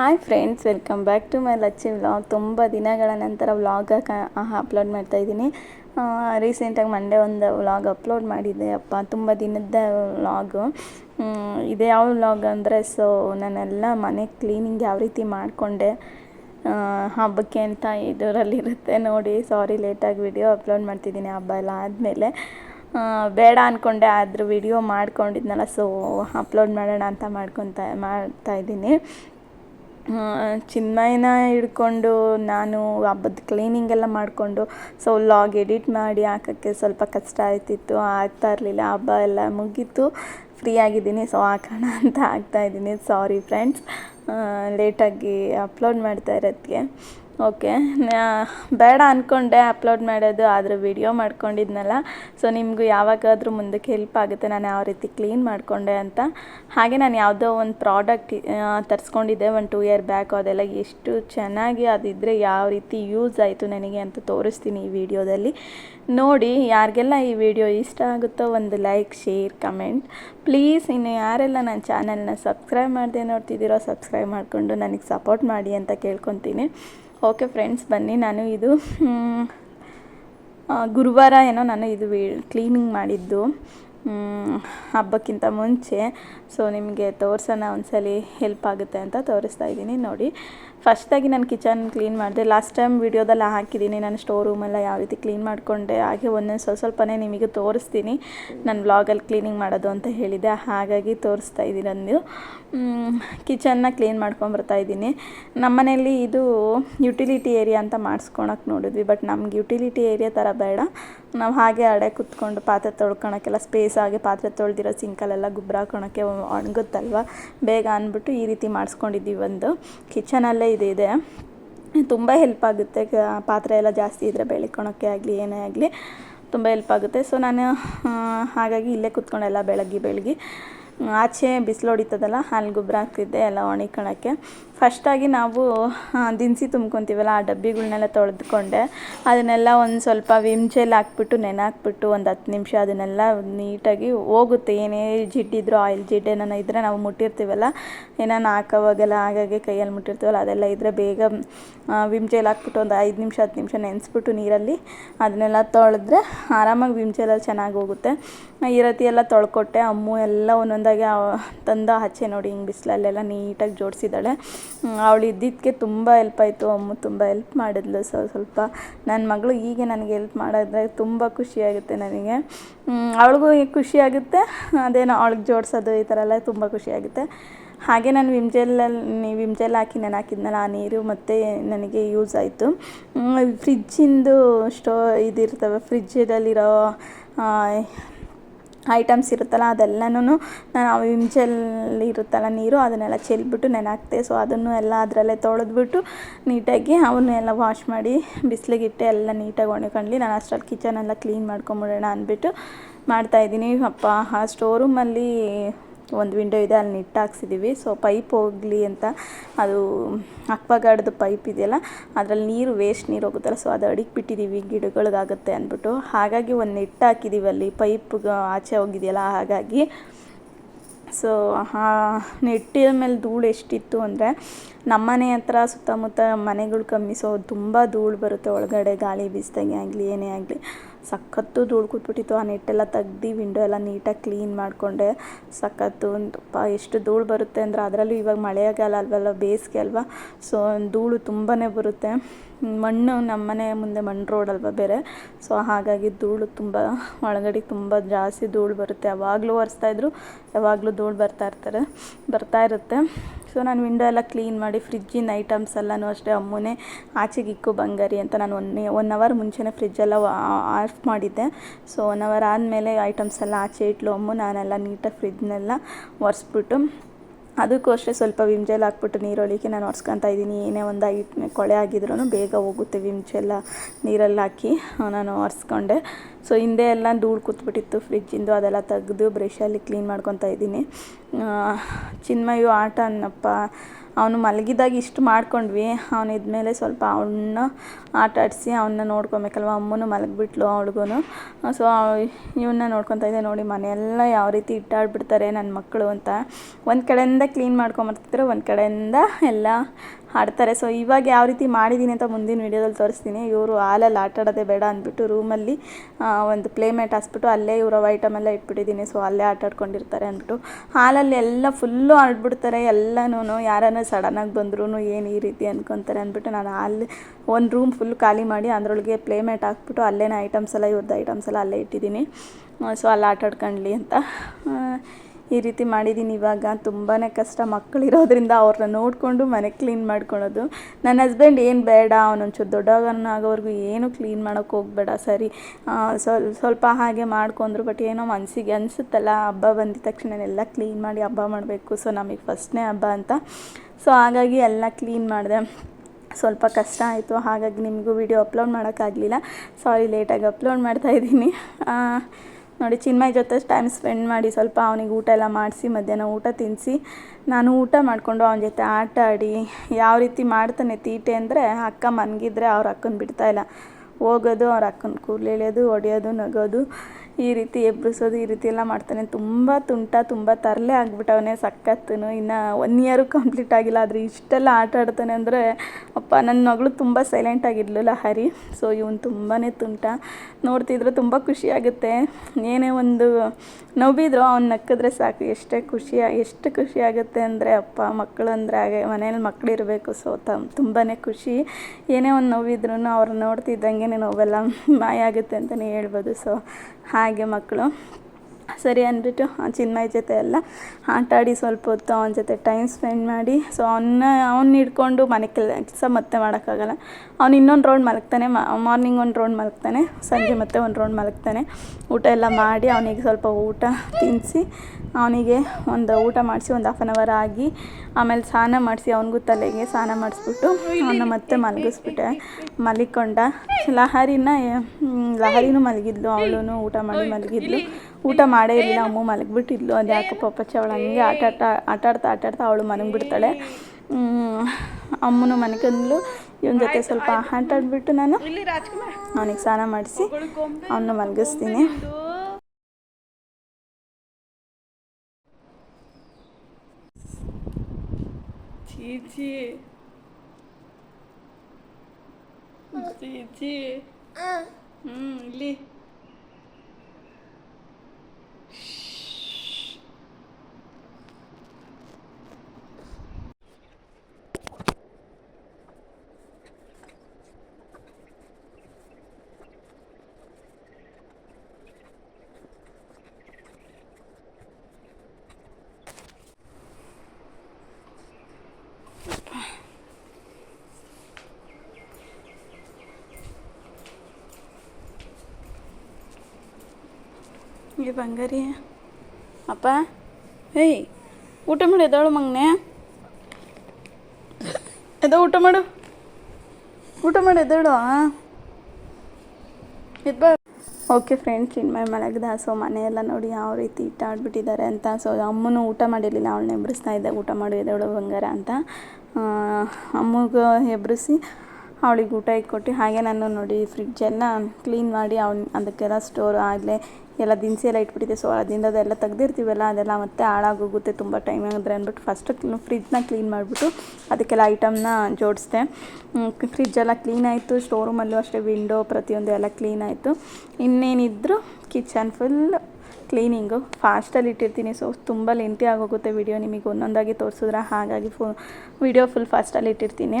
Hi friends welcome back to my Lacchi vlog ತುಂಬ ದಿನಗಳ ನಂತರ ವ್ಲಾಗ ಅಪ್ಲೋಡ್ ಮಾಡ್ತಾ ಇದ್ದೀನಿ. ರೀಸೆಂಟಾಗಿ ಮಂಡೇ ಒಂದು ವ್ಲಾಗ್ ಅಪ್ಲೋಡ್ ಮಾಡಿದ್ದೆ ಅಪ್ಪ. ತುಂಬ ದಿನದ ವ್ಲಾಗು ಇದು ಯಾವ ವ್ಲಾಗ್ ಅಂದರೆ ಸೊ ನಾನೆಲ್ಲ ಮನೆ ಕ್ಲೀನಿಂಗ್ ಯಾವ ರೀತಿ ಮಾಡಿಕೊಂಡೆ ಹಬ್ಬಕ್ಕೆ ಅಂತ ಇದರಲ್ಲಿರುತ್ತೆ ನೋಡಿ ಸಾರಿ ಲೇಟಾಗಿ ವಿಡಿಯೋ ಅಪ್ಲೋಡ್ ಮಾಡ್ತಿದ್ದೀನಿ ಹಬ್ಬ ಎಲ್ಲ ಆದಮೇಲೆ. ಬೇಡ ಅಂದ್ಕೊಂಡೆ ಆದರೂ ವಿಡಿಯೋ ಮಾಡ್ಕೊಂಡಿದ್ನಲ್ಲ ಸೊ ಅಪ್ಲೋಡ್ ಮಾಡೋಣ ಅಂತ ಮಾಡ್ಕೊತ ಮಾಡ್ತಾ ಇದ್ದೀನಿ. ಚಿನ್ಮಯನ ಹಿಡ್ಕೊಂಡು ನಾನು ಹಬ್ಬದ ಕ್ಲೀನಿಂಗ್ ಎಲ್ಲ ಮಾಡಿಕೊಂಡು ಸೊ ಲಾಗ್ ಎಡಿಟ್ ಮಾಡಿ ಹಾಕೋಕ್ಕೆ ಸ್ವಲ್ಪ ಕಷ್ಟ ಆಯ್ತಿತ್ತು, ಆಗ್ತಾ ಇರಲಿಲ್ಲ, ಹಬ್ಬ ಎಲ್ಲ ಮುಗೀತು. ಫ್ರೀ ಆಗಿದ್ದೀನಿ ಸೊ ಹಾಕೋಣ ಅಂತ ಆಗ್ತಾಯಿದ್ದೀನಿ ಸಾರಿ ಫ್ರೆಂಡ್ಸ್ ಲೇಟಾಗಿ ಅಪ್ಲೋಡ್ ಮಾಡ್ತಾ ಇರೋದಕ್ಕೆ ಓಕೆ ಬೇಡ ಅಂದ್ಕೊಂಡೆ ಅಪ್ಲೋಡ್ ಮಾಡೋದು, ಆದರೆ ವಿಡಿಯೋ ಮಾಡ್ಕೊಂಡಿದ್ನಲ್ಲ, ಸೊ ನಿಮಗೂ ಯಾವಾಗಾದರೂ ಮುಂದಕ್ಕೆ ಹೆಲ್ಪ್ ಆಗುತ್ತೆ, ನಾನು ಯಾವ ರೀತಿ ಕ್ಲೀನ್ ಮಾಡಿಕೊಂಡೆ ಅಂತ. ಹಾಗೆ ನಾನು ಯಾವುದೋ ಒಂದು ಪ್ರಾಡಕ್ಟ್ ತರಿಸ್ಕೊಂಡಿದ್ದೆ, ಒಂದು ಟೂ ಇಯರ್ ಬ್ಯಾಕ್ ಅದೆಲ್ಲ ಎಷ್ಟು ಚೆನ್ನಾಗಿ ಅದಿದ್ದರೆ ಯಾವ ರೀತಿ ಯೂಸ್ ಆಯಿತು ನನಗೆ ಅಂತ ತೋರಿಸ್ತೀನಿ ಈ ವಿಡಿಯೋದಲ್ಲಿ. ನೋಡಿ, ಯಾರಿಗೆಲ್ಲ ಈ ವಿಡಿಯೋ ಇಷ್ಟ ಆಗುತ್ತೋ ಒಂದು ಲೈಕ್ ಶೇರ್ ಕಮೆಂಟ್ ಪ್ಲೀಸ್ ಇನ್ನು ಯಾರೆಲ್ಲ ನನ್ನ ಚಾನಲ್ನ ಸಬ್ಸ್ಕ್ರೈಬ್ ಮಾಡದೆ ನೋಡ್ತಿದ್ದೀರೋ ಸಬ್ಸ್ಕ್ರೈಬ್ ಮಾಡಿಕೊಂಡು ನನಗೆ ಸಪೋರ್ಟ್ ಮಾಡಿ ಅಂತ ಕೇಳ್ಕೊತೀನಿ. ಓಕೆ ಫ್ರೆಂಡ್ಸ್ ಬನ್ನಿ ನಾನು ಇದು ಗುರುವಾರ ಏನೋ ನಾನು ಇದು ಕ್ಲೀನಿಂಗ್ ಮಾಡಿದ್ದು. ಹಬ್ಬಕ್ಕಿಂತ ಮುಂಚೆ. ಸೊ ನಿಮಗೆ ತೋರ್ಸೋಣ ಒಂದ್ಸಲಿ ಹೆಲ್ಪ್ ಆಗುತ್ತೆ ಅಂತ ತೋರಿಸ್ತಾ ಇದ್ದೀನಿ, ನೋಡಿ. ಫಸ್ಟಾಗಿ ನಾನು ಕಿಚನ್ ಕ್ಲೀನ್ ಮಾಡಿದೆ. ಲಾಸ್ಟ್ ಟೈಮ್ ವೀಡಿಯೋದಲ್ಲಿ ಹಾಕಿದ್ದೀನಿ. ನಾನು ಸ್ಟೋರ್ ರೂಮೆಲ್ಲ ಯಾವ ರೀತಿ ಕ್ಲೀನ್ ಮಾಡಿಕೊಂಡೆ, ಹಾಗೆ ಒಂದೊಂದು ಸ್ವಲ್ಪ ಸ್ವಲ್ಪನೇ ನಿಮಗೆ ತೋರಿಸ್ತೀನಿ. ನಾನು ವ್ಲಾಗಲ್ಲಿ ಕ್ಲೀನಿಂಗ್ ಮಾಡೋದು ಅಂತ ಹೇಳಿದೆ. ಹಾಗಾಗಿ ತೋರಿಸ್ತಾ ಇದ್ದೀನಿ ಅಂದು ಕಿಚನ್ನ ಕ್ಲೀನ್ ಮಾಡ್ಕೊಂಬರ್ತಾ ಇದ್ದೀನಿ. ನಮ್ಮ ಮನೆಯಲ್ಲಿ ಇದು ಯುಟಿಲಿಟಿ ಏರಿಯಾ ಅಂತ ಮಾಡಿಸ್ಕೊಳಕ್ಕೆ ನೋಡಿದ್ವಿ ಬಟ್ ನಮ್ಗೆ ಯುಟಿಲಿಟಿ ಏರಿಯಾ ಥರ ಬೇಡ. ನಾವು ಹಾಗೆ ಅಡೆ ಕುತ್ಕೊಂಡು ಪಾತ್ರೆ ತೊಳ್ಕೊಳಕ್ಕೆಲ್ಲ ಸ್ಪೇಸ್ ಆಗಿ ಪಾತ್ರೆ ತೊಳೆದಿರೋ ಸಿಂಕಲ್ಲೆಲ್ಲ ಗೊಬ್ಬರ ಹಾಕೊಳಕ್ಕೆ ಒಣಗುತ್ತಲ್ವ? ಬೇಗ ಅಂದ್ಬಿಟ್ಟು ಈ ರೀತಿ ಮಾಡಿಸ್ಕೊಂಡಿದ್ದೀವಿ ಒಂದು. ಕಿಚನಲ್ಲೇ ಇದಿದೆ ಇದೆ ತುಂಬ ಹೆಲ್ಪ್ ಆಗುತ್ತೆ. ಪಾತ್ರೆ ಎಲ್ಲ ಜಾಸ್ತಿ ಇದ್ದರೆ ಬೆಳಿಕೊಳಕ್ಕೆ ಆಗಲಿ, ಏನೇ ಆಗಲಿ ತುಂಬ ಹೆಲ್ಪ್ ಆಗುತ್ತೆ. ಸೊ ನಾನು ಹಾಗಾಗಿ ಇಲ್ಲೇ ಕುತ್ಕೊಂಡೆಲ್ಲ ಬೆಳಗ್ಗೆ ಬೆಳಗ್ಗೆ ಆಚೆ ಬಿಸಿಲು ಹೊಡಿತದಲ್ಲ, ಅಲ್ಲಿ ಗೊಬ್ಬರ ಹಾಕ್ತಿದ್ದೆ, ಎಲ್ಲ ಒಣಕೊಳಕ್ಕೆ ಫಸ್ಟಾಗಿ ನಾವು ದಿನಸಿ ತುಂಬ್ಕೊತೀವಲ್ಲ, ಆ ಡಬ್ಬಿಗಳನ್ನೆಲ್ಲ ತೊಳೆದುಕೊಂಡೆ. ಅದನ್ನೆಲ್ಲ ಒಂದು ಸ್ವಲ್ಪ ವಿಮ್ ಹಾಕ್ಬಿಟ್ಟು, ನೆನೆ ಒಂದು ಹತ್ತು ನಿಮಿಷ ಅದನ್ನೆಲ್ಲ ನೀಟಾಗಿ ಹೋಗುತ್ತೆ. ಏನೇ ಜಿಡ್ಡಿದ್ರು ಆಯಿಲ್ ಜಿಡ್ಡು ಏನಾನ ಇದ್ದರೆ ನಾವು ಮುಟ್ಟಿರ್ತೀವಲ್ಲ, ಏನಾನ ಹಾಕೋವಾಗೆಲ್ಲ ಹಾಗಾಗಿ ಕೈಯಲ್ಲಿ ಮುಟ್ಟಿರ್ತೀವಲ್ಲ, ಅದೆಲ್ಲ ಇದ್ದರೆ ಬೇಗ ವಿಮ್ ಜೆಲ್ ಹಾಕ್ಬಿಟ್ಟು ಒಂದು ಐದು ನಿಮಿಷ, ಹತ್ತು ನಿಮಿಷ ನೆನೆಸ್ಬಿಟ್ಟು ನೀರಲ್ಲಿ ಅದನ್ನೆಲ್ಲ ತೊಳೆದ್ರೆ ಆರಾಮಾಗಿ ವಿಮ್ ಜೆಲಲ್ಲಿ ಚೆನ್ನಾಗಿ ಹೋಗುತ್ತೆ. ಈ ರೀತಿ ಎಲ್ಲ ತೊಳ್ಕೊಟ್ಟೆ, ಅಮ್ಮು ಎಲ್ಲ ಒಂದೊಂದಾಗಿ ತಂದು ಹಚ್ಚೆ ನೋಡಿ ಹಿಂಗೆ ಬಿಸಿಲಲ್ಲೆಲ್ಲ ನೀಟಾಗಿ ಜೋಡಿಸಿದ್ದಾಳೆ. ಅವಳು ಇದ್ದಿದ್ದಕ್ಕೆ ತುಂಬ ಹೆಲ್ಪ್ ಆಯಿತು. ಅಮ್ಮ ತುಂಬ ಹೆಲ್ಪ್ ಮಾಡಿದ್ಲು ಸೊ, ಸ್ವಲ್ಪ. ನನ್ನ ಮಗಳು ಹೀಗೆ ನನಗೆ ಹೆಲ್ಪ್ ಮಾಡಿದ್ರೆ ತುಂಬ ಖುಷಿಯಾಗುತ್ತೆ ನನಗೆ. ಅವಳಿಗೂ ಖುಷಿಯಾಗುತ್ತೆ ಅದೇನೋ ಅವಳಿಗೆ ಜೋಡಿಸೋದು ಈ ಥರ ಎಲ್ಲ ತುಂಬ ಖುಷಿಯಾಗುತ್ತೆ ಹಾಗೆ ನಾನು ವಿಮ್ ಜೆಲ್ಲಲ್ಲಿ ವಿಮ್ ಜೆಲ್ ಹಾಕಿ ನಾನು ಹಾಕಿದ್ನಲ್ಲ ಆ ನೀರು ಮತ್ತು ನನಗೆ ಯೂಸ್ ಆಯಿತು. ಫ್ರಿಜ್ಜಿಂದು ಸ್ಟೋ, ಇದಿರ್ತವೆ. ಫ್ರಿಜ್ಜಲ್ಲಿರೋ ಐಟಮ್ಸ್ ಇರುತ್ತಲ್ಲ ಅದೆಲ್ಲನೂ ನಾನು ಜೆಲ್ ಇರುತ್ತಲ್ಲ ನೀರು ಅದನ್ನೆಲ್ಲ ಚೆಲ್ಬಿಟ್ಟು ನೆನೆ ಹಾಕ್ತೆ ಸೊ ಅದನ್ನು ಎಲ್ಲ ಅದರಲ್ಲೇ ತೊಳೆದ್ಬಿಟ್ಟು ನೀಟಾಗಿ ಅವನ್ನೆಲ್ಲ ವಾಶ್ ಮಾಡಿ ಬಿಸಿಲಿಗಿಟ್ಟೆ ಎಲ್ಲ ನೀಟಾಗಿ ಒಣಕೊಂಡ್ಲಿ ನಾನು ಅಷ್ಟರಲ್ಲಿ ಕಿಚನೆಲ್ಲ ಕ್ಲೀನ್ ಮಾಡ್ಕೊಂಬಿಡೋಣ ಅಂದ್ಬಿಟ್ಟು ಮಾಡ್ತಾಯಿದ್ದೀನಿ ಅಪ್ಪ, ಆ ಸ್ಟೋರ್ ರೂಮಲ್ಲಿ ಒಂದು ವಿಂಡೋ ಇದೆ, ಅಲ್ಲಿ ನೆಟ್ ಹಾಕ್ಸಿದ್ದೀವಿ ಸೊ ಪೈಪ್ ಹೋಗಲಿ ಅಂತ ಅದು ಅಕ್ವಾಗಾರ್ಡ್ದು ಪೈಪ್ ಇದೆಯಲ್ಲ, ಅದರಲ್ಲಿ ನೀರು ವೇಸ್ಟ್ ನೀರು ಹೋಗುತ್ತಲ್ಲ ಸೊ ಅದು ಅಡಿಗೆ ಬಿಟ್ಟಿದ್ದೀವಿ ಗಿಡಗಳಿಗಾಗುತ್ತೆ ಅಂದ್ಬಿಟ್ಟು. ಹಾಗಾಗಿ ಒಂದು ನೆಟ್ ಹಾಕಿದ್ದೀವಿ ಅಲ್ಲಿ ಪೈಪ್ ಆಚೆ ಹೋಗಿದೆಯಲ್ಲ, ಹಾಗಾಗಿ. ಸೊ ಆ ನೆಟ್ಟಿನ ಮೇಲೆ ಧೂಳು ಎಷ್ಟಿತ್ತು ಅಂದರೆ ನಮ್ಮನೆ ಹತ್ರ ಸುತ್ತಮುತ್ತ ಮನೆಗಳು ಕಮ್ಮಿ ಸೊ ತುಂಬ ಧೂಳು ಬರುತ್ತೆ ಒಳಗಡೆ, ಗಾಳಿ ಬೀಸ್ದಂಗೆ ಆಗಲಿ, ಏನೇ ಆಗಲಿ. ಸಖತ್ತು ಧೂಳು ಕೂತ್ಬಿಟ್ಟಿತ್ತು ಆ ನೆಟ್ಟೆಲ್ಲ ತೆಗ್ದು ವಿಂಡೋ ಎಲ್ಲ ನೀಟಾಗಿ ಕ್ಲೀನ್ ಮಾಡಿಕೊಂಡೆ. ಸಖತ್ತು ಪಾ, ಎಷ್ಟು ಧೂಳು ಬರುತ್ತೆ ಅಂದರೆ ಅದರಲ್ಲೂ ಇವಾಗ ಮಳೆಗಾಲ ಅಲ್ವಲ್ಲ, ಬೇಸಿಗೆ ಅಲ್ವಾ? ಸೊ ಧೂಳು ತುಂಬಾ ಬರುತ್ತೆ. ಮಣ್ಣು ನಮ್ಮ ಮನೆ ಮುಂದೆ ಮಣ್ಣು ರೋಡ್ ಅಲ್ವಾ ಬೇರೆ? ಸೊ ಹಾಗಾಗಿ ಧೂಳು ತುಂಬ, ಒಳಗಡೆ ತುಂಬ ಜಾಸ್ತಿ ಧೂಳು ಬರುತ್ತೆ. ಯಾವಾಗಲೂ ಒರೆಸ್ತಾಯಿದ್ರು ಯಾವಾಗಲೂ ಧೂಳು ಬರ್ತಾ ಇರ್ತಾರೆ, ಬರ್ತಾ ಇರುತ್ತೆ. ಸೊ ನಾನು ವಿಂಡೋ ಎಲ್ಲ ಕ್ಲೀನ್ ಮಾಡಿ ಫ್ರಿಜ್ಜಿನ ಐಟಮ್ಸ್ ಎಲ್ಲನೂ ಅಷ್ಟೇ ಅಮ್ಮನೇ ಆಚೆಗೆ ಇಕ್ಕು ಬಂಗಾರಿ ಅಂತ ನಾನು ಒನ್ ಒನ್ ಅವರ್ ಮುಂಚೆನೇ ಫ್ರಿಜ್ಜೆಲ್ಲ ಆಫ್ ಮಾಡಿದ್ದೆ. ಸೊ ಒನ್ ಅವರ್ ಆದಮೇಲೆ ಐಟಮ್ಸ್ ಎಲ್ಲ ಆಚೆ ಇಟ್ಲು ಅಮ್ಮು, ನಾನೆಲ್ಲ ನೀಟಾಗಿ ಫ್ರಿಜ್ನೆಲ್ಲ ಒರೆಸ್ಬಿಟ್ಟು ಅದಕ್ಕೂ ಅಷ್ಟೇ ಸ್ವಲ್ಪ ವಿಮ್ ಜೆಲ್ ಹಾಕ್ಬಿಟ್ಟು ನೀರೊಳಿಕೆ ನಾನು ಒರೆಸ್ಕೊತಾ ಇದ್ದೀನಿ. ಏನೇ ಒಂದು ಐಟ್ ಕೊಳೆ ಆಗಿದ್ರೂ ಬೇಗ ಹೋಗುತ್ತೆ ವಿಮ್ ಜೆಲ್ಲ ನೀರಲ್ಲಿ ಹಾಕಿ ನಾನು ಒರೆಸ್ಕೊಂಡೆ. ಸೊ ಹಿಂದೆ ಎಲ್ಲ ಧೂಳು ಕೂತ್ಬಿಟ್ಟಿತ್ತು ಫ್ರಿಜ್ಜಿಂದು, ಅದೆಲ್ಲ ತೆಗೆದು ಬ್ರಷಲ್ಲಿ ಕ್ಲೀನ್ ಮಾಡ್ಕೊತಾ ಇದ್ದೀನಿ. ಚಿನ್ಮಯು ಆಟ ಅನ್ನಪ್ಪ. ಅವನು ಮಲಗಿದಾಗ ಇಷ್ಟು ಮಾಡ್ಕೊಂಡ್ವಿ. ಅವನು ಇದ್ಮೇಲೆ ಸ್ವಲ್ಪ ಅವನ್ನ ಆಟ ಆಡಿಸಿ ಅವನ್ನ ನೋಡ್ಕೊಬೇಕಲ್ವ? ಅಮ್ಮನೂ ಮಲಗಿಬಿಟ್ಲು ಅವಳಿಗೂ ಸೊ ಇವನ್ನ ನೋಡ್ಕೊತಾ ಇದ್ದೆ, ನೋಡಿ, ಮನೆಯೆಲ್ಲ ಯಾವ ರೀತಿ ಇಟ್ಟಾಡ್ಬಿಡ್ತಾರೆ ನನ್ನ ಮಕ್ಕಳು ಅಂತ. ಒಂದು ಕಡೆಯಿಂದ ಕ್ಲೀನ್ ಮಾಡ್ಕೊಂಬರ್ತಿದ್ರು, ಒಂದು ಕಡೆಯಿಂದ ಎಲ್ಲ ಆಡ್ತಾರೆ ಸೊ ಇವಾಗ ಯಾವ ರೀತಿ ಮಾಡಿದ್ದೀನಿ ಅಂತ ಮುಂದಿನ ವೀಡಿಯೋದಲ್ಲಿ ತೋರಿಸ್ತೀನಿ. ಇವರು ಹಾಲಲ್ಲಿ ಆಟ ಆಡೋದೇ ಬೇಡ ಅಂದ್ಬಿಟ್ಟು ರೂಮಲ್ಲಿ ಒಂದು ಪ್ಲೇ ಮ್ಯಾಟ್ ಹಾಸ್ಬಿಟ್ಟು ಅಲ್ಲೇ ಇವರು ಐಟಮ್ ಎಲ್ಲ ಇಟ್ಬಿಟ್ಟಿದ್ದೀನಿ ಸೊ ಅಲ್ಲೇ ಆಟ ಆಡ್ಕೊಂಡಿರ್ತಾರೆ ಅಂದ್ಬಿಟ್ಟು. ಹಾಲಲ್ಲಿ ಎಲ್ಲ ಫುಲ್ಲು ಆಡ್ಬಿಡ್ತಾರೆ. ಎಲ್ಲನೂ ಯಾರನ್ನ ಸಡನ್ನಾಗಿ ಬಂದ್ರೂ ಏನು ಈ ರೀತಿ ಅಂದ್ಕೊತಾರೆ ಅಂದ್ಬಿಟ್ಟು ನಾನು ಅಲ್ಲಿ ಒಂದು ರೂಮ್ ಫುಲ್ ಖಾಲಿ ಮಾಡಿ ಅದರೊಳಗೆ ಪ್ಲೇ ಮ್ಯಾಟ್ ಹಾಕ್ಬಿಟ್ಟು ಅಲ್ಲೇನೇ ಐಟಮ್ಸ್ ಎಲ್ಲ ಇವ್ರದ್ದು ಐಟಮ್ಸ್ ಎಲ್ಲ ಅಲ್ಲೇ ಇಟ್ಟಿದ್ದೀನಿ ಸೊ ಅಲ್ಲಿ ಆಟ ಆಡ್ಕೊಂಡ್ಲಿ ಅಂತ. ಈ ರೀತಿ ಮಾಡಿದ್ದೀನಿ ಇವಾಗ. ತುಂಬಾ ಕಷ್ಟ ಮಕ್ಕಳಿರೋದ್ರಿಂದ ಅವ್ರನ್ನ ನೋಡಿಕೊಂಡು ಮನೆ ಕ್ಲೀನ್ ಮಾಡ್ಕೊಳ್ಳೋದು ನನ್ನ ಹಸ್ಬೆಂಡ್ ಏನು ಬೇಡ, ಅವನೊಂಚೂರು ದೊಡ್ಡವನಾಗೋವರೆಗೂ ಏನು ಕ್ಲೀನ್ ಮಾಡೋಕ್ಕೆ ಹೋಗಬೇಡ, ಸರಿ. ಸ್ವಲ್ಪ ಸ್ವಲ್ಪ ಹಾಗೆ ಮಾಡ್ಕೊಂಡ್ರು, ಬಟ್ ಏನೋ ಮನಸ್ಸಿಗೆ ಅನಿಸುತ್ತಲ್ಲ, ಹಬ್ಬ ಬಂದಿದ ತಕ್ಷಣ ಎಲ್ಲ ಕ್ಲೀನ್ ಮಾಡಿ ಹಬ್ಬ ಮಾಡಬೇಕು. ಸೊ, ನಮಗೆ ಫಸ್ಟ್ನೇ ಹಬ್ಬ ಅಂತ. ಸೊ, ಹಾಗಾಗಿ ಎಲ್ಲ ಕ್ಲೀನ್ ಮಾಡಿದೆ. ಸ್ವಲ್ಪ ಕಷ್ಟ ಆಯಿತು. ಹಾಗಾಗಿ ನಿಮಗೂ ವಿಡಿಯೋ ಅಪ್ಲೋಡ್ ಮಾಡೋಕ್ಕಾಗಲಿಲ್ಲ ಸಾರಿ, ಲೇಟಾಗಿ ಅಪ್ಲೋಡ್ ಮಾಡ್ತಾಯಿದ್ದೀನಿ ನೋಡಿ, ಚಿನ್ಮಯ್ ಜೊತೆ ಟೈಮ್ ಸ್ಪೆಂಡ್ ಮಾಡಿ ಸ್ವಲ್ಪ ಅವನಿಗೆ ಊಟ ಎಲ್ಲ ಮಾಡಿಸಿ, ಮಧ್ಯಾಹ್ನ ಊಟ ತಿನ್ನಿಸಿ ನಾನು ಊಟ ಮಾಡಿಕೊಂಡು ಅವನ ಜೊತೆ ಆಟ ಆಡಿ, ಯಾವ ರೀತಿ ಮಾಡ್ತಾನೆ ತೀಟೆ ಅಂದರೆ, ಅಕ್ಕ ಮನ್ಗಿದ್ರೆ ಅವ್ರ ಅಕ್ಕನ ಬಿಡ್ತಾಯಿಲ್ಲ ಹೋಗೋದು ಅವ್ರ ಅಕ್ಕನ ಕೂದಲು ಎಳೆಯೋದು ಹೊಡೆಯೋದು, ನಗೋದು. ಈ ರೀತಿ ಎಬ್ಬಿಸೋದು ಈ ರೀತಿ ಎಲ್ಲ ಮಾಡ್ತಾನೆ. ತುಂಬ ತುಂಟ, ತುಂಬ ತರಲೆ ಆಗಿಬಿಟ್ಟವನೇ ಸಖತ್ತನು. ಇನ್ನು ಒನ್ ಇಯರು ಕಂಪ್ಲೀಟ್ ಆಗಿಲ್ಲ, ಆದರೆ ಇಷ್ಟೆಲ್ಲ ಆಟ ಆಡ್ತಾನೆ ಅಂದರೆ ಅಪ್ಪ ನನ್ನ ಮಗಳು ತುಂಬ ಸೈಲೆಂಟ್ ಆಗಿದ್ಲು ಹರಿ. ಸೊ ಇವನು ತುಂಬಾ ತುಂಟ. ನೋಡ್ತಿದ್ರೆ ತುಂಬ ಖುಷಿಯಾಗುತ್ತೆ ಏನೇ ಒಂದು ನೋವಿದ್ರು ಅವ್ನು ನಕ್ಕಿದ್ರೆ ಸಾಕು. ಎಷ್ಟೇ ಖುಷಿ, ಎಷ್ಟು ಖುಷಿ ಆಗುತ್ತೆ ಅಂದರೆ ಅಪ್ಪ ಮಕ್ಕಳು ಅಂದರೆ ಹಾಗೆ ಮನೇಲಿ ಮಕ್ಕಳು ಇರಬೇಕು. ಸೊ ತ ತುಂಬಾ ಖುಷಿ. ಏನೇ ಒಂದು ನೋವಿದ್ರೂ ಅವ್ರು ನೋಡ್ತಿದ್ದಂಗೆ ನೋವೆಲ್ಲ ಮಾಯ ಆಗುತ್ತೆ ಅಂತಲೇ ಹೇಳ್ಬೋದು. ಸೊ ಹಾಗೆ ಮಕ್ಕಳು. ಸರಿ ಅಂದ್ಬಿಟ್ಟು ಚಿನ್ಮಯ್ ಜೊತೆ ಎಲ್ಲ ಆಟ ಆಡಿ ಸ್ವಲ್ಪ ಹೊತ್ತು ಅವನ ಜೊತೆ ಟೈಮ್ ಸ್ಪೆಂಡ್ ಮಾಡಿ. ಸೊ ಅವನ್ನ ಅವ್ನು ಹಿಡ್ಕೊಂಡು ಮನೆ ಕೆಲಸ ಮತ್ತೆ ಮಾಡೋಕ್ಕಾಗಲ್ಲ. ಅವ್ನು ಇನ್ನೊಂದು ರೌಂಡ್ ಮಲಗ್ತಾನೆ. ಮಾರ್ನಿಂಗ್ ಒಂದು ರೌಂಡ್ ಮಲಗ್ತಾನೆ. ಸಂಜೆ ಮತ್ತೆ ಒಂದು ರೌಂಡ್ ಮಲಗ್ತಾನೆ. ಊಟ ಎಲ್ಲ ಮಾಡಿ ಅವನಿಗೆ ಸ್ವಲ್ಪ ಊಟ ತಿನ್ನಿಸಿ ಅವನಿಗೆ ಒಂದು ಊಟ ಮಾಡಿಸಿ ಒಂದು ಹಾಫ್ ಆನ್ ಅವರ್ ಆಗಿ ಆಮೇಲೆ ಸ್ನಾನ ಮಾಡಿಸಿ ಅವನಿಗೂ ತಲೆಗೆ ಸ್ನಾನ ಮಾಡಿಸ್ಬಿಟ್ಟು ಅವನ್ನ ಮತ್ತೆ ಮಲಗಿಸ್ಬಿಟ್ಟೆ. ಮಲಿಕೊಂಡ. ಲಹರಿನ ಲಹರಿನೂ ಮಲಗಿದ್ಲು ಅವಳು ಊಟ ಮಾಡಿ ಮಲಗಿದ್ಲು. ಊಟ ಮಾಡೇ ಇರಲಿಲ್ಲ ಅಮ್ಮ ಮಲಗಿಬಿಟ್ಟಿದ್ಲು. ಅದು ಯಾಕೆ ಪಪ್ಪಚ್ಚ ಅವಳು ಹಂಗೆ ಆಟ ಆಟ ಆಟಾಡ್ತಾ ಅವಳು ಮಲಗಿಬಿಡ್ತಾಳೆ. ಅಮ್ಮನು ಮನೆಗಂದ್ಲು ಇವನ ಜೊತೆ ಸ್ವಲ್ಪ ಆಟ ಆಡ್ಬಿಟ್ಟು ನಾನು ಅವನಿಗೆ ಸ್ನಾನ ಮಾಡಿಸಿ ಅವನ್ನ ಮಲಗಿಸ್ತೀನಿ. ছি ছি। ছি ছি। হুম লি। ಈ ಬಂಗಾರಿ. ಅಪ್ಪ, ಏಯ್, ಊಟ ಮಾಡಿ, ಎದ್ದಾಳು ಮಂಗನೆ. ಎದ ಊಟ ಮಾಡು. ಊಟ ಮಾಡಿ, ಎದ್ದಾಳು. ಓಕೆ ಫ್ರೆಂಡ್ಸ್ ಚಿನ್ಮಯ್ ಮಲಗಿದ. ಸೊ, ಮನೆಯೆಲ್ಲ ನೋಡಿ ಯಾವ ರೀತಿ ಇಟ್ಟ ಆಡ್ಬಿಟ್ಟಿದ್ದಾರೆ ಅಂತ. ಸೊ, ಅಮ್ಮನೂ ಊಟ ಮಾಡಿರಲಿಲ್ಲ, ಅವಳನ್ನ ಎಬ್ರಿಸ್ತಾ ಇದ್ದೆ. ಊಟ ಮಾಡು, ಎದ್ದೇಳು ಬಂಗಾರ ಅಂತ. ಅಮ್ಮಗೆ ಎಬ್ರಿಸಿ ಅವಳಿಗೆ ಊಟ ಇಟ್ಕೊಟ್ಟು, ಹಾಗೆ ನಾನು ನೋಡಿ ಫ್ರಿಡ್ಜೆಲ್ಲ ಕ್ಲೀನ್ ಮಾಡಿ ಅವ್ನು ಅದಕ್ಕೆಲ್ಲ ಸ್ಟೋರ್ ಆಗಲೇ ಎಲ್ಲ ದಿನಸಿ ಎಲ್ಲ ಇಟ್ಬಿಟ್ಟಿದೆ. ಸೊ ಅದರಿಂದ ಅದೆಲ್ಲ ತೆಗ್ದಿರ್ತೀವಲ್ಲ, ಅದೆಲ್ಲ ಮತ್ತೆ ಹಾಳಾಗೋಗುತ್ತೆ ತುಂಬ ಟೈಮ್ ಆಗಿದ್ರೆ ಅಂದ್ಬಿಟ್ಟು ಫಸ್ಟ್ ಫ್ರಿಜ್ನ ಕ್ಲೀನ್ ಮಾಡಿಬಿಟ್ಟು ಅದಕ್ಕೆಲ್ಲ ಐಟಮ್ನ ಜೋಡಿಸ್ದೆ. ಫ್ರಿಜ್ಜೆಲ್ಲ ಕ್ಲೀನ್ ಆಯಿತು ಸ್ಟೋರ್ ರೂಮಲ್ಲೂ ಅಷ್ಟೇ ವಿಂಡೋ ಪ್ರತಿಯೊಂದು ಎಲ್ಲ ಕ್ಲೀನ್ ಆಯಿತು. ಇನ್ನೇನಿದ್ರು ಕಿಚನ್ ಫುಲ್ ಕ್ಲೀನಿಂಗು ಫಾಸ್ಟಲ್ಲಿ ಇಟ್ಟಿರ್ತೀನಿ. ಸೊ ತುಂಬ ಲೆಂತಿ ಆಗೋಗುತ್ತೆ ವಿಡಿಯೋ ನಿಮಗೆ ಒಂದೊಂದಾಗಿ ತೋರಿಸಿದ್ರೆ ಹಾಗಾಗಿ ಫು ವಿಡಿಯೋ ಫುಲ್ ಫಾಸ್ಟಲ್ಲಿ ಇಟ್ಟಿರ್ತೀನಿ.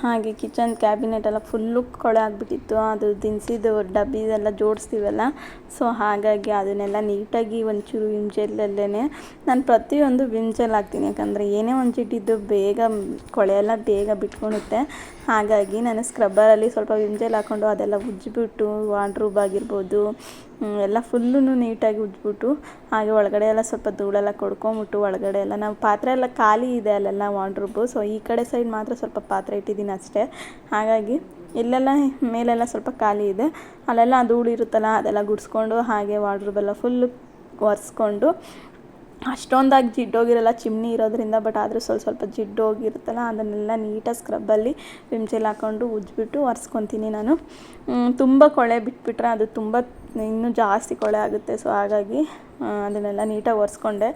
ಹಾಗೆ ಕಿಚನ್, ಕ್ಯಾಬಿನೆಟ್ ಎಲ್ಲ ಫುಲ್ಲು ಕೊಳೆ ಆಗಿಬಿಟ್ಟಿತ್ತು. ಅದು ದಿನಸಿದು ಡಬ್ಬಿದೆಲ್ಲ ಜೋಡಿಸ್ತೀವಲ್ಲ? ಸೊ ಹಾಗಾಗಿ ಅದನ್ನೆಲ್ಲ ನೀಟಾಗಿ ಒಂಚೂರು ವಿಮ್ ನಾನು ಪ್ರತಿಯೊಂದು ವಿಮ್ ಹಾಕ್ತೀನಿ. ಯಾಕಂದರೆ ಏನೇ ಒಂದು ಬೇಗ ಕೊಳೆ ಎಲ್ಲ ಬೇಗ ಬಿಟ್ಕೊಳುತ್ತೆ. ಹಾಗಾಗಿ ನಾನು ಸ್ಕ್ರಬ್ಬರಲ್ಲಿ ಸ್ವಲ್ಪ ವಿಂಜೆಲ್ ಜೆಲ್ ಹಾಕ್ಕೊಂಡು ಅದೆಲ್ಲ ಉಜ್ಜಿಬಿಟ್ಟು ವಾರ್ಡ್ರೂಬ್ ಆಗಿರ್ಬೋದು ಎಲ್ಲ ಫುಲ್ಲು ನೀಟಾಗಿ ಉಜ್ಜಿಬಿಟ್ಟು ಹಾಗೆ ಒಳಗಡೆ ಎಲ್ಲ ಸ್ವಲ್ಪ ಧೂಳೆಲ್ಲ ಕೊಡ್ಕೊಂಬಿಟ್ಟು ಒಳಗಡೆ ಎಲ್ಲ ನಾವು ಪಾತ್ರೆ ಎಲ್ಲ ಖಾಲಿ ಇದೆ ಅಲ್ಲೆಲ್ಲ ವಾರ್ಡ್ರೂಬು ಸೊ ಈ ಕಡೆ ಸೈಡ್ ಮಾತ್ರ ಸ್ವಲ್ಪ ಪಾತ್ರೆ ಇಟ್ಟಿದ್ದೀನಿ ಅಷ್ಟೇ. ಹಾಗಾಗಿ ಇಲ್ಲೆಲ್ಲ ಮೇಲೆಲ್ಲ ಸ್ವಲ್ಪ ಖಾಲಿ ಇದೆ. ಅಲ್ಲೆಲ್ಲ ಧೂಳು ಇರುತ್ತಲ್ಲ ಅದೆಲ್ಲ ಗುಡಿಸ್ಕೊಂಡು ಹಾಗೆ ವಾರ್ಡ್ರೂಬೆಲ್ಲ ಫುಲ್ಲು ಒರೆಸ್ಕೊಂಡು ಅಷ್ಟೊಂದಾಗಿ ಜಿಡ್ಡೋಗಿರಲ್ಲ, ಚಿಮ್ನಿ ಇರೋದ್ರಿಂದ ಬಟ್ ಆದರೂ ಸ್ವಲ್ಪ ಸ್ವಲ್ಪ ಜಿಡ್ಡೋಗಿರುತ್ತಲ್ಲ, ಅದನ್ನೆಲ್ಲ ನೀಟಾಗಿ ಸ್ಕ್ರಬ್ಬಲ್ಲಿ ವಿಮ್ ಜೆಲ್ ಹಾಕ್ಕೊಂಡು ಉಜ್ಜಿಬಿಟ್ಟು ಒರೆಸ್ಕೊತೀನಿ ನಾನು. ತುಂಬ ಕೊಳೆ ಬಿಟ್ಬಿಟ್ರೆ ಅದು ತುಂಬ ಇನ್ನೂ ಜಾಸ್ತಿ ಕೊಳೆ ಆಗುತ್ತೆ ಸೊ ಹಾಗಾಗಿ ಅದನ್ನೆಲ್ಲ ನೀಟಾಗಿ ಒರೆಸ್ಕೊಂಡೆ.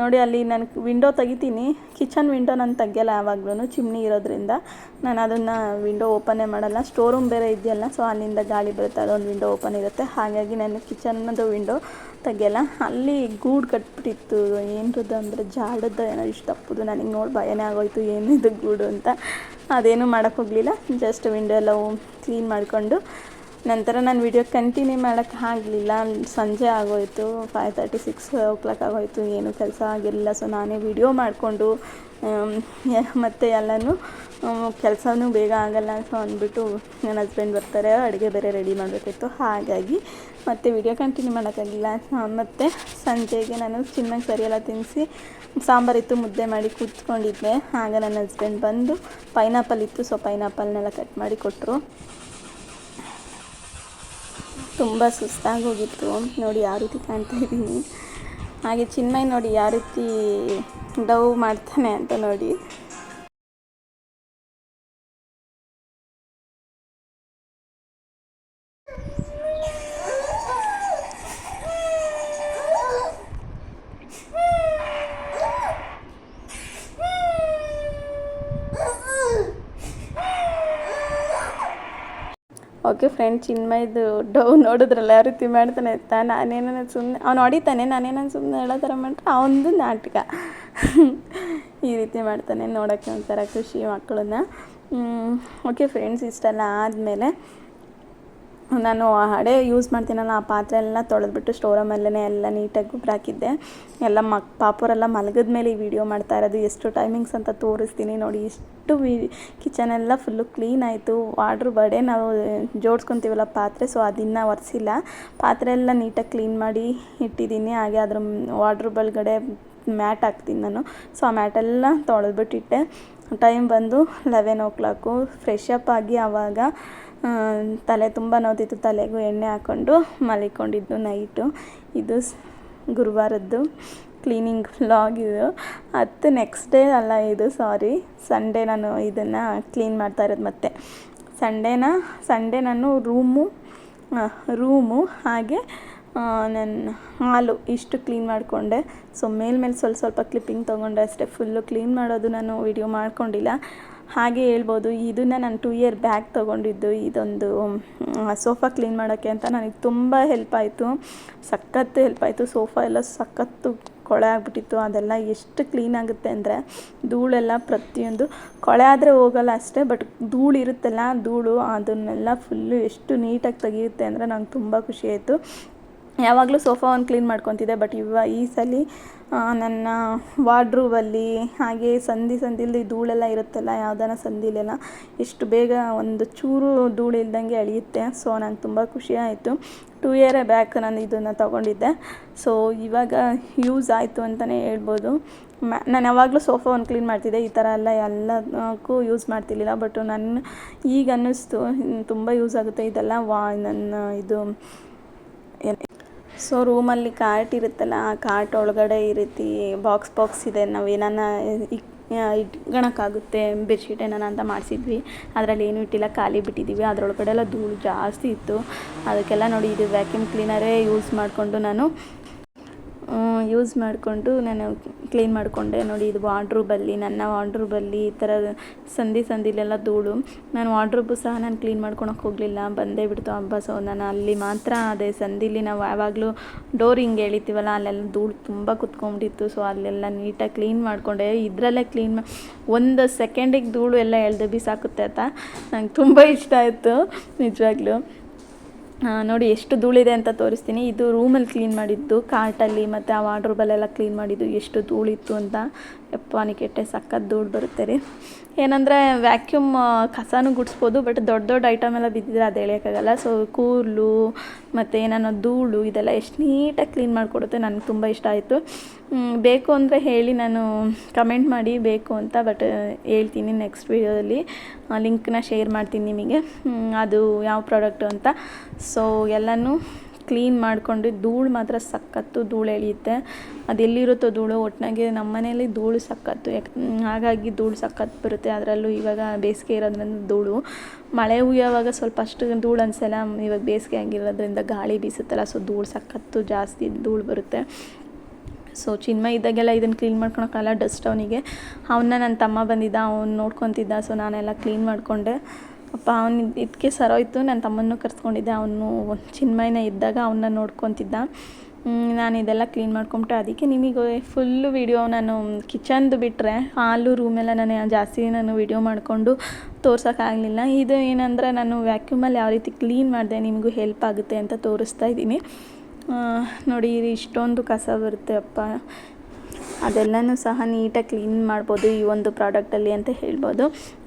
ನೋಡಿ, ಅಲ್ಲಿ ನಾನು ವಿಂಡೋ ತೆಗಿತೀನಿ. ಕಿಚನ್ ವಿಂಡೋ ನಾನು ತೆಗಿಯಲ್ಲ ಯಾವಾಗ್ಲೂ ಚಿಮ್ನಿ ಇರೋದ್ರಿಂದ. ನಾನು ಅದನ್ನು ವಿಂಡೋ ಓಪನೇ ಮಾಡಲ್ಲ. ಸ್ಟೋರ್ ರೂಮ್ ಬೇರೆ ಇದೆಯಲ್ಲ ಸೊ ಅಲ್ಲಿಂದ ಗಾಳಿ ಬರುತ್ತೆ, ಅದೊಂದು ವಿಂಡೋ ಓಪನ್ ಇರುತ್ತೆ. ಹಾಗಾಗಿ ನಾನು ಕಿಚನ್ನದು ವಿಂಡೋ ತೆಗಿಯಲ್ಲ ಅಲ್ಲಿ ಗೂಡು ಕಟ್ಬಿಟ್ಟಿತ್ತು. ಏನರದ್ದು ಅಂದರೆ ಜಾಡದ ಏನೋ ಇಷ್ಟು ತಪ್ಪುದು. ನನಗೆ ನೋಡಿ ಭಯನೇ ಆಗೋಯ್ತು. ಏನಿದು ಗೂಡು ಅಂತ. ಅದೇನು ಮಾಡೋಕ್ಕೋಗ್ಲಿಲ್ಲ ಜಸ್ಟ್ ವಿಂಡೋ ಎಲ್ಲ ಕ್ಲೀನ್ ಮಾಡಿಕೊಂಡು ನಂತರ ನಾನು ವಿಡಿಯೋ ಕಂಟಿನ್ಯೂ ಮಾಡೋಕ್ಕೆ ಆಗಲಿಲ್ಲ. ಸಂಜೆ ಆಗೋಯಿತು five thirty six o'clock ಆಗೋಯಿತು, ಏನು ಕೆಲಸ ಆಗಿರಲಿಲ್ಲ. ಸೊ ನಾನೇ ವಿಡಿಯೋ ಮಾಡಿಕೊಂಡು ಮತ್ತು ಎಲ್ಲನೂ ಕೆಲಸನೂ ಬೇಗ ಆಗಲ್ಲ ಸೊ ಅಂದ್ಬಿಟ್ಟು ನನ್ನ ಹಸ್ಬೆಂಡ್ ಬರ್ತಾರೆ. ಅಡುಗೆ ಬೇರೆ ರೆಡಿ ಮಾಡಬೇಕಿತ್ತು ಹಾಗಾಗಿ ಮತ್ತು ವಿಡಿಯೋ ಕಂಟಿನ್ಯೂ ಮಾಡೋಕ್ಕಾಗಿಲ್ಲ ಮತ್ತು ಸಂಜೆಗೆ ನಾನು ಚಿನ್ನಾಗಿ ಸರಿಯೆಲ್ಲ ತಿನ್ನಿಸಿ ಸಾಂಬಾರಿತ್ತು ಮುದ್ದೆ ಮಾಡಿ ಕೂತ್ಕೊಂಡಿದ್ದೆ. ಆಗ ನನ್ನ ಹಸ್ಬೆಂಡ್ ಬಂದು ಪೈನಾಪಲ್ ಇತ್ತು. ಸೊ ಪೈನಾಪಲ್ನೆಲ್ಲ ಕಟ್ ಮಾಡಿ ಕೊಟ್ಟರು ತುಂಬ ಸುಸ್ತಾಗಿ ಹೋಗಿತ್ತು ನೋಡಿ ಯಾವ ರೀತಿ ಕಾಣ್ತಾ ಇದ್ದೀನಿ. ಹಾಗೆ ಚಿನ್ಮಯ್ ನೋಡಿ ಯಾವ ರೀತಿ ಡವ್ ಮಾಡ್ತಾನೆ ಅಂತ ನೋಡಿ ಓಕೆ ಫ್ರೆಂಡ್ ಚಿನ್ಮಯ್ದು ಡವ್ ನೋಡಿದ್ರಲ್ಲ ಯಾವ ರೀತಿ ಮಾಡ್ತಾನೆ. ಇತ್ತ ನಾನೇನ ಸುಮ್ಮನೆ ಅವ್ನು ಹೊಡಿತಾನೆ ನಾನೇನ ಸುಮ್ಮನೆ ಹೇಳೋ ಥರ ಮಾಡ್ರೆ ಅವನದು ನಾಟಕ. ಈ ರೀತಿ ಮಾಡ್ತಾನೆ, ನೋಡೋಕ್ಕೆ ಒಂಥರ ಖುಷಿ ಮಕ್ಕಳನ್ನ. ಓಕೆ ಫ್ರೆಂಡ್ಸ್ ಇಷ್ಟೆಲ್ಲ ಆದಮೇಲೆ ನಾನು ಹಡೆ ಯೂಸ್ ಮಾಡ್ತೀನಲ್ಲ ಆ ಪಾತ್ರೆ ಎಲ್ಲ ತೊಳೆದ್ಬಿಟ್ಟು ಸ್ಟೋರಮಲ್ಲೇ ಎಲ್ಲ ನೀಟಾಗಿ ಗೊಬ್ಬರ ಹಾಕಿದ್ದೆ. ಎಲ್ಲ ಮಕ್ ಪಾಪೋರೆಲ್ಲ ಮಲಗಿದ ಮೇಲೆ ಈ ವಿಡಿಯೋ ಮಾಡ್ತಾ ಇರೋದು. ಎಷ್ಟು ಟೈಮಿಂಗ್ಸ್ ಅಂತ ತೋರಿಸ್ತೀನಿ ನೋಡಿ. ಇಷ್ಟು ವಿ ಕಿಚನ್ ಎಲ್ಲ ಫುಲ್ಲು ಕ್ಲೀನ್ ಆಯಿತು. ವಾಡ್ರ್ ಬಡೆ ನಾವು ಜೋಡಿಸ್ಕೊತೀವಲ್ಲ ಪಾತ್ರೆ ಸೊ ಅದನ್ನು ಒರೆಸಿಲ್ಲ. ಪಾತ್ರೆ ಎಲ್ಲ ನೀಟಾಗಿ ಕ್ಲೀನ್ ಮಾಡಿ ಇಟ್ಟಿದ್ದೀನಿ. ಹಾಗೆ ಅದ್ರ ವಾಡ್ರ್ ಒಳಗಡೆ ಮ್ಯಾಟ್ ಹಾಕ್ತೀನಿ ನಾನು. ಸೊ ಆ ಮ್ಯಾಟೆಲ್ಲ ತೊಳೆದ್ಬಿಟ್ಟಿಟ್ಟೆ. ಟೈಮ್ ಬಂದು eleven o'clock fresh up ಆಗಿ ಆವಾಗ ತಲೆ ತುಂಬ ನೋವ್ತಿತ್ತು ತಲೆಗೂ ಎಣ್ಣೆ ಹಾಕ್ಕೊಂಡು ಮಲಿಕೊಂಡಿದ್ದು ನೈಟು. ಇದು ಗುರುವಾರದ್ದು ಕ್ಲೀನಿಂಗ್ ವ್ಲಾಗ್ ಇದು. ಮತ್ತು ನೆಕ್ಸ್ಟ್ ಡೇ ಅಲ್ಲ ಇದು, ಸಾರಿ. ಸಂಡೇ ನಾನು ಇದನ್ನು ಕ್ಲೀನ್ ಮಾಡ್ತಾ ಇರೋದು ಮತ್ತೆ. ಸಂಡೇನ, ಸಂಡೇ ನಾನು ರೂಮು ರೂಮು, ಹಾಗೆ ನನ್ನ ಹಾಲು ಇಷ್ಟು ಕ್ಲೀನ್ ಮಾಡಿಕೊಂಡೆ. ಸೊ, ಮೇಲ್ಮೇಲೆ ಸ್ವಲ್ಪ ಸ್ವಲ್ಪ ಕ್ಲಿಪ್ಪಿಂಗ್ ತೊಗೊಂಡೆ ಅಷ್ಟೇ. ಫುಲ್ಲು ಕ್ಲೀನ್ ಮಾಡೋದು ನಾನು ವಿಡಿಯೋ ಮಾಡ್ಕೊಂಡಿಲ್ಲ. ಹಾಗೆ ಹೇಳ್ಬೋದು, ಇದನ್ನು ನಾನು ಟೂ ಇಯರ್ ಬ್ಯಾಗ್ ತೊಗೊಂಡಿದ್ದು, ಇದೊಂದು ಸೋಫಾ ಕ್ಲೀನ್ ಮಾಡೋಕ್ಕೆ ಅಂತ ನನಗೆ ತುಂಬ ಹೆಲ್ಪ್ ಆಯಿತು. ಸಖತ್ತು ಹೆಲ್ಪ್ ಆಯಿತು. ಸೋಫಾ ಎಲ್ಲ ಸಖತ್ತು ಕೊಳೆ ಆಗಿಬಿಟ್ಟಿತ್ತು. ಅದೆಲ್ಲ ಎಷ್ಟು ಕ್ಲೀನ್ ಆಗುತ್ತೆ ಅಂದರೆ ಧೂಳೆಲ್ಲ ಪ್ರತಿಯೊಂದು ಕೊಳೆ ಆದರೆ ಹೋಗಲ್ಲ ಅಷ್ಟೇ ಬಟ್ ಧೂಳು ಇರುತ್ತಲ್ಲ ಧೂಳು, ಅದನ್ನೆಲ್ಲ ಫುಲ್ಲು ಎಷ್ಟು ನೀಟಾಗಿ ತೆಗೆಯುತ್ತೆ ಅಂದರೆ ನಂಗೆ ತುಂಬ ಖುಷಿ ಆಯಿತು. ಯಾವಾಗಲೂ ಸೋಫಾ ಒಂದು ಕ್ಲೀನ್ ಮಾಡ್ಕೊತಿದ್ದೆ ಬಟ್ ಇವ ಈ ಸಲ ನನ್ನ ವಾರ್ಡ್ರೂಬಲ್ಲಿ ಹಾಗೆ ಸಂಧಿ ಸಂದಿಲಿ ಧೂಳೆಲ್ಲ ಇರುತ್ತಲ್ಲ, ಯಾವ್ದಾನ ಸಂದಿಲೆಲ್ಲ ಎಷ್ಟು ಬೇಗ ಒಂದು ಚೂರು ಧೂಳು ಇಲ್ದಂಗೆ ಅಳಿಯುತ್ತೆ. ಸೊ ನಂಗೆ ತುಂಬ ಖುಷಿ ಆಯಿತು. ಟೂ ಇಯರ್ ಬ್ಯಾಕ್ ನಾನು ಇದನ್ನು ತೊಗೊಂಡಿದ್ದೆ. ಸೊ ಇವಾಗ ಯೂಸ್ ಆಯಿತು ಅಂತಲೇ ಹೇಳ್ಬೋದು. ಮ್ಯಾ ನಾನು ಯಾವಾಗಲೂ ಸೋಫಾವನ್ನು ಕ್ಲೀನ್ ಮಾಡ್ತಿದ್ದೆ. ಈ ಥರ ಎಲ್ಲ ಎಲ್ಲದಕ್ಕೂ ಯೂಸ್ ಮಾಡ್ತಿರ್ಲಿಲ್ಲ. ಬಟ್ ನನ್ನ, ಈಗ ಅನ್ನಿಸ್ತು ತುಂಬ ಯೂಸ್ ಆಗುತ್ತೆ. ಇದೆಲ್ಲ ವಾ, ನನ್ನ ಇದು ಸೊ ರೂಮಲ್ಲಿ ಕಾರ್ಟ್ ಇರುತ್ತಲ್ಲ, ಆ ಕಾರ್ಟ್ ಒಳಗಡೆ ಈ ರೀತಿ ಬಾಕ್ಸ್ ಬಾಕ್ಸ್ ಇದೆ, ನಾವು ಏನಾನ ಇಟ್ಕೊಳಕ್ಕಾಗುತ್ತೆ ಬೆಡ್ಶೀಟ್ ಏನಾನ ಅಂತ ಮಾಡಿಸಿದ್ವಿ. ಅದರಲ್ಲಿ ಏನೂ ಇಟ್ಟಿಲ್ಲ, ಖಾಲಿ ಬಿಟ್ಟಿದ್ದೀವಿ ಅದರೊಳಗಡೆ ಎಲ್ಲ ಧೂಳು ಜಾಸ್ತಿ ಇತ್ತು. ಅದಕ್ಕೆಲ್ಲ ನೋಡಿ ಇದು ವ್ಯಾಕ್ಯೂಮ್ ಕ್ಲೀನರೇ ಯೂಸ್ ಮಾಡಿಕೊಂಡು ನಾನು ಯೂಸ್ ಮಾಡಿಕೊಂಡು ನಾನು ಕ್ಲೀನ್ ಮಾಡಿಕೊಂಡೆ. ನೋಡಿ, ಇದು ವಾರ್ಡ್ರೂಬಲ್ಲಿ ನನ್ನ ವಾರ್ಡ್ರೂಬಲ್ಲಿ ಈ ಥರ ಸಂಧಿ ಸಂದಿಲೆಲ್ಲ ಧೂಳು. ನಾನು ವಾರ್ಡ್ರೂಬು ಸಹ ನಾನು ಕ್ಲೀನ್ ಮಾಡ್ಕೊಳಕ್ಕೆ ಹೋಗಲಿಲ್ಲ. ಬಂದೇ ಬಿಡ್ತು ಹಬ್ಬ ಸೊ ನಾನು ಅಲ್ಲಿ ಮಾತ್ರ ಅದೇ ಸಂದಿಲಿ ನಾವು ಯಾವಾಗಲೂ ಡೋರ್ ಹಿಂಗೆ ಎಳಿತೀವಲ್ಲ, ಅಲ್ಲೆಲ್ಲ ಧೂಳು ತುಂಬ ಕುತ್ಕೊಂಡ್ಬಿಟ್ಟಿತ್ತು. ಸೊ ಅಲ್ಲೆಲ್ಲ ನೀಟಾಗಿ ಕ್ಲೀನ್ ಮಾಡಿಕೊಂಡೆ. ಇದರಲ್ಲೇ ಕ್ಲೀನ್ ಒಂದು ಸೆಕೆಂಡಿಗೆ ಧೂಳು ಎಲ್ಲ ಎಳ್ದು ಬಿಸಾಕುತ್ತೆ ಅಂತ ನಂಗೆ ತುಂಬ ಇಷ್ಟ ಆಯಿತು. ನಿಜವಾಗ್ಲೂ. ನೋಡಿ, ಎಷ್ಟು ಧೂಳಿದೆ ಅಂತ ತೋರಿಸ್ತೀನಿ. ಇದು ರೂಮಲ್ಲಿ ಕ್ಲೀನ್ ಮಾಡಿದ್ದು ಕಾರ್ಟಲ್ಲಿ ಮತ್ತು ಆ ವಾರ್ಡ್ರೋಬಲ್ಲೆಲ್ಲ ಕ್ಲೀನ್ ಮಾಡಿದ್ದು ಎಷ್ಟು ಧೂಳಿತ್ತು ಅಂತ. ಯಪ್ಪ ಕೆಟ್ಟೆ ಸಖತ್ ಧೂಳು ಬರುತ್ತೆ ರೀ. ಏನಂದರೆ ವ್ಯಾಕ್ಯೂಮ್ ಕಸನೂ ಗುಡಿಸ್ಬೋದು ಬಟ್ ದೊಡ್ಡ ದೊಡ್ಡ ಐಟಮ್ ಎಲ್ಲ ಬಿದ್ದಿದ್ರೆ ಅದು ಹೇಳೋಕ್ಕಾಗಲ್ಲ ಸೊ ಕೂರ್ಲು ಮತ್ತು ಏನಾನ ಧೂಳು, ಇದೆಲ್ಲ ಎಷ್ಟು ನೀಟಾಗಿ ಕ್ಲೀನ್ ಮಾಡಿಕೊಡುತ್ತೆ ನನಗೆ ತುಂಬ ಇಷ್ಟ ಆಯಿತು. ಬೇಕು ಅಂದರೆ ಹೇಳಿ ನಾನು ಕಮೆಂಟ್ ಮಾಡಿ, ಬೇಕು ಅಂತ ಬಟ್ ಹೇಳ್ತೀನಿ ನೆಕ್ಸ್ಟ್ ವೀಡಿಯೋದಲ್ಲಿ ಲಿಂಕ್ನ ಶೇರ್ ಮಾಡ್ತೀನಿ ನಿಮಗೆ. ಅದು ಯಾವ ಪ್ರಾಡಕ್ಟು ಅಂತ. ಸೊ ಎಲ್ಲನೂ ಕ್ಲೀನ್ ಮಾಡಿಕೊಂಡು ಧೂಳು ಮಾತ್ರ ಸಖತ್ತು ಧೂಳು ಎಳೆಯುತ್ತೆ. ಅದೆಲ್ಲಿರುತ್ತೋ ಧೂಳು ಒಟ್ಟಿನಾಗೆ ನಮ್ಮ ಮನೆಯಲ್ಲಿ ಧೂಳು ಸಖತ್ತು ಯಾಕೆ, ಹಾಗಾಗಿ ಧೂಳು ಸಖತ್ತು ಬರುತ್ತೆ. ಅದರಲ್ಲೂ ಇವಾಗ ಬೇಸಿಗೆ ಇರೋದ್ರಿಂದ ಧೂಳು. ಮಳೆ ಹುಯ್ಯೋವಾಗ ಸ್ವಲ್ಪ ಅಷ್ಟು ಧೂಳು ಅನಿಸಲ್ಲ. ಇವಾಗ ಬೇಸಿಗೆ ಆಗಿರೋದ್ರಿಂದ ಗಾಳಿ ಬೀಸುತ್ತಲ್ಲ, ಸೊ ಧೂಳು ಸಖತ್ತು ಜಾಸ್ತಿ ಧೂಳು ಬರುತ್ತೆ. ಸೊ ಚಿನ್ಮ ಇದ್ದಾಗೆಲ್ಲ ಇದನ್ನು ಕ್ಲೀನ್ ಮಾಡ್ಕೊಳಕ್ಕಾಗಲ್ಲ ಡಸ್ಟ್ ಅವನಿಗೆ. ಅವನ್ನ ನನ್ನ ತಮ್ಮ ಬಂದಿದ್ದ, ಅವ್ನು ನೋಡ್ಕೊತಿದ್ದ, ಸೊ ನಾನೆಲ್ಲ ಕ್ಲೀನ್ ಮಾಡಿಕೊಂಡೆ. ಅಪ್ಪ, ಅವನು ಇದಕ್ಕೆ ಸರೋಯ್ತು. ನನ್ನ ತಮ್ಮನ್ನು ಕರೆಸ್ಕೊಂಡಿದ್ದೆ. ಅವನು ಚಿನ್ಮಯನ ಇದ್ದಾಗ ಅವನ್ನ ನೋಡ್ಕೊತಿದ್ದ. ನಾನು ಇದೆಲ್ಲ ಕ್ಲೀನ್ ಮಾಡ್ಕೊಂಬಿಟ್ಟು. ಅದಕ್ಕೆ ನಿಮಗೆ ಫುಲ್ಲು ವೀಡಿಯೋ ನಾನು ಕಿಚನ್ದು ಬಿಟ್ಟರೆ ಹಾಲು, ರೂಮೆಲ್ಲ ನಾನು ಜಾಸ್ತಿ ನಾನು ವೀಡಿಯೋ ಮಾಡಿಕೊಂಡು ತೋರ್ಸೋಕ್ಕಾಗಲಿಲ್ಲ. ಇದು ಏನಂದರೆ ನಾನು ವ್ಯಾಕ್ಯೂಮಲ್ಲಿ ಯಾವ ರೀತಿ ಕ್ಲೀನ್ ಮಾಡಿದೆ, ನಿಮಗೂ ಹೆಲ್ಪ್ ಆಗುತ್ತೆ ಅಂತ ತೋರಿಸ್ತಾ ಇದ್ದೀನಿ. ನೋಡಿ ಇಷ್ಟೊಂದು ಕಸ ಬರುತ್ತೆ ಅಪ್ಪ. ಅದೆಲ್ಲನೂ ಸಹ ನೀಟಾಗಿ ಕ್ಲೀನ್ ಮಾಡ್ಬೋದು ಈ ಒಂದು ಪ್ರಾಡಕ್ಟಲ್ಲಿ ಅಂತ ಹೇಳ್ಬೋದು.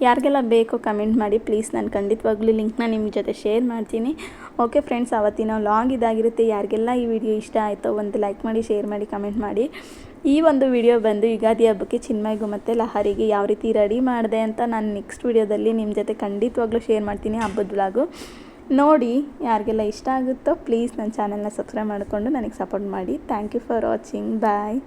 ಯಾರಿಗೆಲ್ಲ ಬೇಕೋ ಕಮೆಂಟ್ ಮಾಡಿ ಪ್ಲೀಸ್ ನಾನು ಖಂಡಿತವಾಗ್ಲೂ ಲಿಂಕ್ನ ನಿಮ್ಮ ಜೊತೆ ಶೇರ್ ಮಾಡ್ತೀನಿ. ಓಕೆ ಫ್ರೆಂಡ್ಸ್, ಅವತ್ತಿನ ಲಾಂಗ್ ಇದಾಗಿರುತ್ತೆ. ಯಾರಿಗೆಲ್ಲ ಈ ವಿಡಿಯೋ ಇಷ್ಟ ಆಯಿತೋ ಒಂದು ಲೈಕ್ ಮಾಡಿ, ಶೇರ್ ಮಾಡಿ, ಕಮೆಂಟ್ ಮಾಡಿ. ಈ ಒಂದು ವಿಡಿಯೋ ಬಂದು ಯುಗಾದಿ ಹಬ್ಬಕ್ಕೆ ಚಿನ್ಮಯ್ಗೂ ಮತ್ತು ಲಹರಿಗೆ ಯಾವ ರೀತಿ ರೆಡಿ ಮಾಡಿದೆ ಅಂತ ನಾನು ನೆಕ್ಸ್ಟ್ ವಿಡಿಯೋದಲ್ಲಿ ನಿಮ್ಮ ಜೊತೆ ಖಂಡಿತವಾಗ್ಲೂ ಶೇರ್ ಮಾಡ್ತೀನಿ ಹಬ್ಬದ ವ್ಲಾಗು. ನೋಡಿ, ಯಾರಿಗೆಲ್ಲ ಇಷ್ಟ ಆಗುತ್ತೋ ಪ್ಲೀಸ್ ನನ್ನ ಚಾನಲ್ನ ಸಬ್ಸ್ಕ್ರೈಬ್ ಮಾಡಿಕೊಂಡು ನನಗೆ ಸಪೋರ್ಟ್ ಮಾಡಿ. Thank you for watching. Bye.